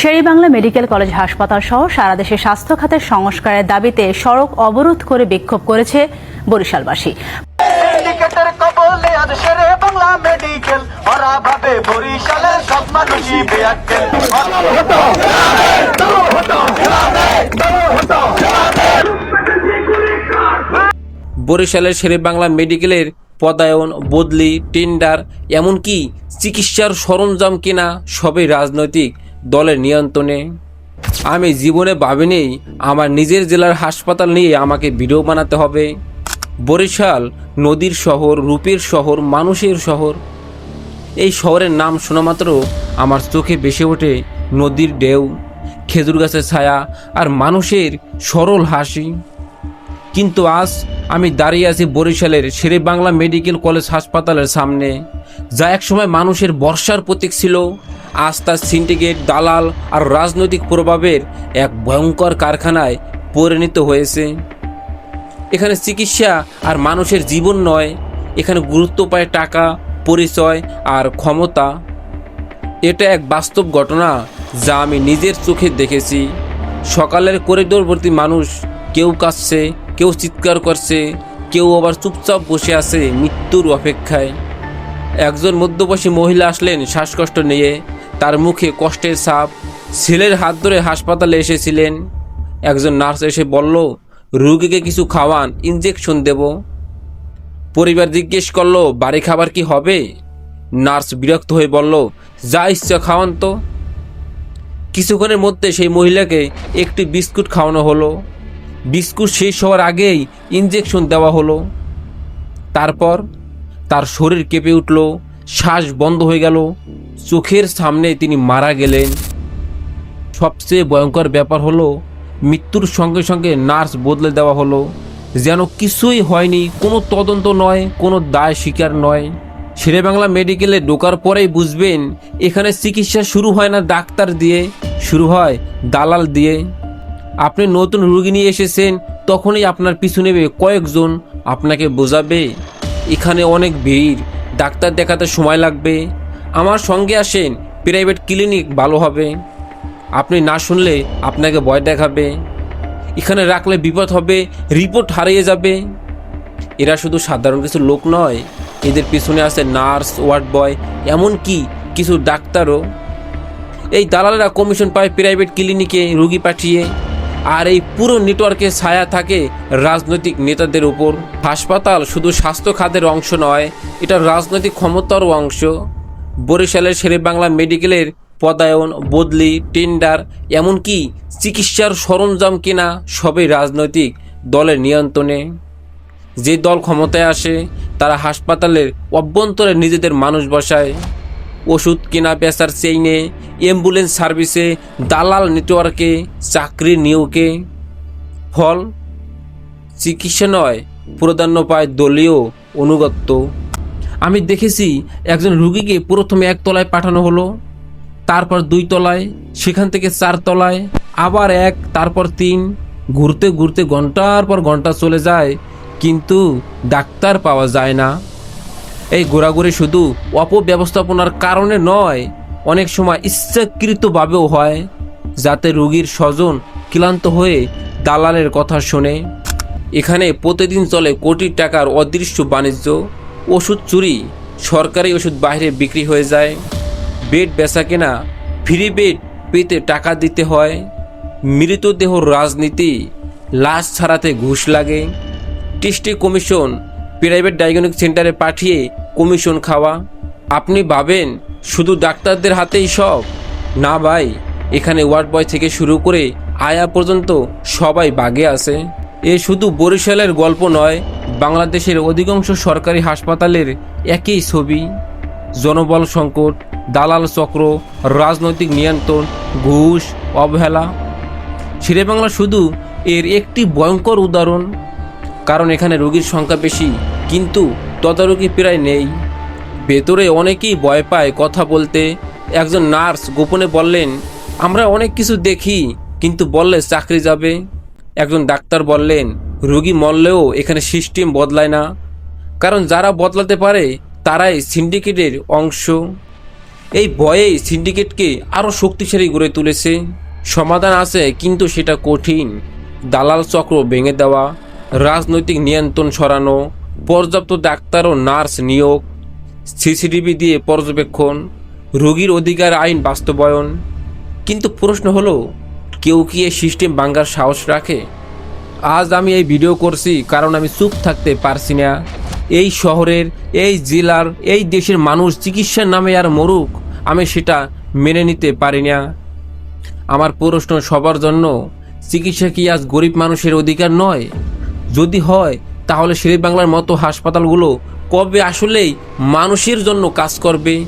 Sherebangla medical college হাসপাতাল সহ সারা দেশে স্বাস্থ্য খাতের সংস্কারের দাবিতে সড়ক অবরোধ করে বিক্ষোভ করেছে বরিশালবাসী। বরিশালের সব মানুষই বেয়াক্কেল। বরিশালের শেরে বাংলা মেডিকেলের পদায়ন বদলি টেন্ডার এমনকি চিকিৎসার সরঞ্জাম কেনা সবই রাজনৈতিক। দলের নিয়ন্ত্রণে। আমি জীবনে ভাবিনি আমার নিজের জেলার হাসপাতাল নিয়ে আমাকে ভিডিও বানাতে হবে। বরিশাল নদীর শহর, রূপের শহর, মানুষের শহর। এই শহরের নাম শোনা মাত্র আমার চোখে ভেসে ওঠে নদীর ঢেউ, খেজুর গাছের ছায়া আর মানুষের সরল হাসি। কিন্তু আজ আমি দাঁড়িয়ে আছি বরিশালের শেরে বাংলা মেডিকেল কলেজ হাসপাতালের সামনে, যা একসময় মানুষের বর্ষার প্রতীক ছিল। তার সিন্ডিকেট, দালাল আর রাজনৈতিক প্রভাবের এক ভয়ঙ্কর কারখানায় পরিণত হয়েছে। এখানে চিকিৎসা আর মানুষের জীবন নয়, এখানে গুরুত্ব পায় টাকা, পরিচয় আর ক্ষমতা। এটা এক বাস্তব ঘটনা যা আমি নিজের চোখে দেখেছি। সকালের করিডোরবর্তী মানুষ কেউ কাঁদছে, কেউ চিৎকার করছে, কেউ আবার চুপচাপ বসে আছে মৃত্যুর অপেক্ষায়। একজন মধ্যবয়সী মহিলা আসলেন শ্বাসকষ্ট নিয়ে। তার মুখে কষ্টের ছাপ। ছেলের হাত ধরে হাসপাতালে এসেছিলেন। একজন নার্স এসে বলল, রুগীকে কিছু খাওয়ান ইঞ্জেকশন দেব। পরিবার জিজ্ঞেস করল, বাড়ি খাবার কি হবে? নার্স বিরক্ত হয়ে বলল, যা ইচ্ছা খাওয়ান তো। কিছুক্ষণের মধ্যে সেই মহিলাকে একটি বিস্কুট খাওয়ানো হলো। বিস্কুট শেষ হওয়ার আগেই ইঞ্জেকশন দেওয়া হলো। তারপর তার শরীর কেঁপে উঠল। শ্বাস বন্ধ হয়ে গেল। চোখের সামনে তিনি মারা গেলেন। সবচেয়ে ভয়ঙ্কর ব্যাপার হলো, মৃত্যুর সঙ্গে সঙ্গে নার্স বদলে দেওয়া হলো। যেন কিছুই হয়নি, কোনো তদন্ত নয়, কোনো দায় স্বীকার নয়। শেরেবাংলা মেডিকেলে ঢোকার পরেই বুঝবেন, এখানে চিকিৎসা শুরু হয় না ডাক্তার দিয়ে, শুরু হয় দালাল দিয়ে। আপনি নতুন রুগী নিয়ে এসেছেন, তখনই আপনার পিছু নেবে কয়েকজন। আপনাকে বোঝাবে, এখানে অনেক ভিড়। ডাক্তার দেখাতে সময় লাগবে। আমার সঙ্গে আসেন প্রাইভেট ক্লিনিক ভালো হবে। আপনি না শুনলে আপনাকে ভয় দেখাবে। এখানে রাখলে বিপদ হবে রিপোর্ট হারিয়ে যাবে। এরা শুধু সাধারণ কিছু লোক নয়, এদের পিছনে আছে নার্স ওয়ার্ড বয় এমনকি কিছু ডাক্তারও। এই দালালরা কমিশন পায় প্রাইভেট ক্লিনিকে রুগী পাঠিয়ে। আর এই পুরো নেটওয়ার্কে ছায়া থাকে রাজনৈতিক নেতাদের উপর। হাসপাতাল শুধু স্বাস্থ্য খাতের অংশ নয়, এটা রাজনৈতিক ক্ষমতারও অংশ। বরিশালের শেরে বাংলা মেডিকেলের পদায়ন, বদলি, টেন্ডার, এমনকি চিকিৎসার সরঞ্জাম কেনা সবই রাজনৈতিক দলের নিয়ন্ত্রণে। যে দল ক্ষমতায় আসে, তারা হাসপাতালের অভ্যন্তরে নিজেদের মানুষ বসায়। ওষুধ কেনা বেচার চেইনে অ্যাম্বুলেন্স সার্ভিসে দালাল নেটওয়ার্কে চাকরি নিয়োগে। ফল, চিকিৎসা নয় প্রাধান্য পায় দলীয় অনুগত্য। আমি দেখেছি একজন রুগীকে প্রথমে এক তলায় পাঠানো হলো, তারপর দুই তলায়, সেখান থেকে চার তলায়, আবার এক, তারপর তিন, ঘুরতে ঘুরতে ঘণ্টার পর ঘণ্টা চলে যায়, কিন্তু ডাক্তার পাওয়া যায় না। এই ঘোরাঘুরি শুধু অপব্যবস্থাপনার কারণে নয়, অনেক সময় ইচ্ছাকৃতভাবেও হয়, যাতে রোগীর স্বজন ক্লান্ত হয়ে দালালের কথা শোনে। এখানে প্রতিদিন চলে কোটি টাকার অদৃশ্য বাণিজ্য, ওষুধ চুরি, সরকারি ওষুধ বাইরে বিক্রি হয়ে যায়। বেড বেচা কেনা, ফ্রি বেড পেতে টাকা দিতে হয়। মৃতদেহ রাজনীতি, লাশ ছাড়াতে ঘুষ লাগে। টেস্টি কমিশন প্রাইভেট ডায়াগনস্টিক সেন্টারে পাঠিয়ে কমিশন খাওয়া। আপনি ভাবেন শুধু ডাক্তারদের হাতেই সব? না ভাই, এখানে ওয়ার্ড বয় থেকে শুরু করে আয়া পর্যন্ত সবাই বাগে আছে। এ শুধু বরিশালের গল্প নয়, বাংলাদেশের অধিকাংশ সরকারি হাসপাতালের একই ছবি। জনবল সংকট, দালাল চক্র, রাজনৈতিক নিয়ন্ত্রণ, ঘুষ, অবহেলা। শেরেবাংলা শুধু এর একটি ভয়ঙ্কর উদাহরণ। কারণ এখানে রোগীর সংখ্যা বেশি, কিন্তু তদারকি প্রায় নেই। ভেতরে অনেকেই ভয় পায় কথা বলতে। একজন নার্স গোপনে বললেন, আমরা অনেক কিছু দেখি, কিন্তু বললে চাকরি যাবে। একজন ডাক্তার বললেন, রোগী মরলেও এখানে সিস্টেম বদলায় না। কারণ যারা বদলাতে পারে, তারাই সিন্ডিকেটের অংশ। এই ভয়েই সিন্ডিকেটকে আরও শক্তিশালী গড়ে তুলেছে। সমাধান আছে, কিন্তু সেটা কঠিন। দালাল চক্র ভেঙে দেওয়া। রাজনৈতিক নিয়ন্ত্রণ সরানো, পর্যাপ্ত ডাক্তার ও নার্স নিয়োগ, সিসিটিভি দিয়ে পর্যবেক্ষণ, রোগীর অধিকার আইন বাস্তবায়ন। কিন্তু প্রশ্ন হলো, কেউ কি এই সিস্টেম ভাঙ্গার সাহস রাখে? আজ আমি এই ভিডিও করছি কারণ আমি চুপ থাকতে পারছি না। এই শহরের, এই জেলার, এই দেশের মানুষ চিকিৎসার নামে আর মরুক, আমি সেটা মেনে নিতে পারি না। আমার প্রশ্ন সবার জন্য, চিকিৎসা কি আজ গরিব মানুষের অধিকার নয়? যদি হয় তাহলে শেরে বাংলার মতো হাসপাতালগুলো কবে আসলেই মানুষের জন্য কাজ করবে?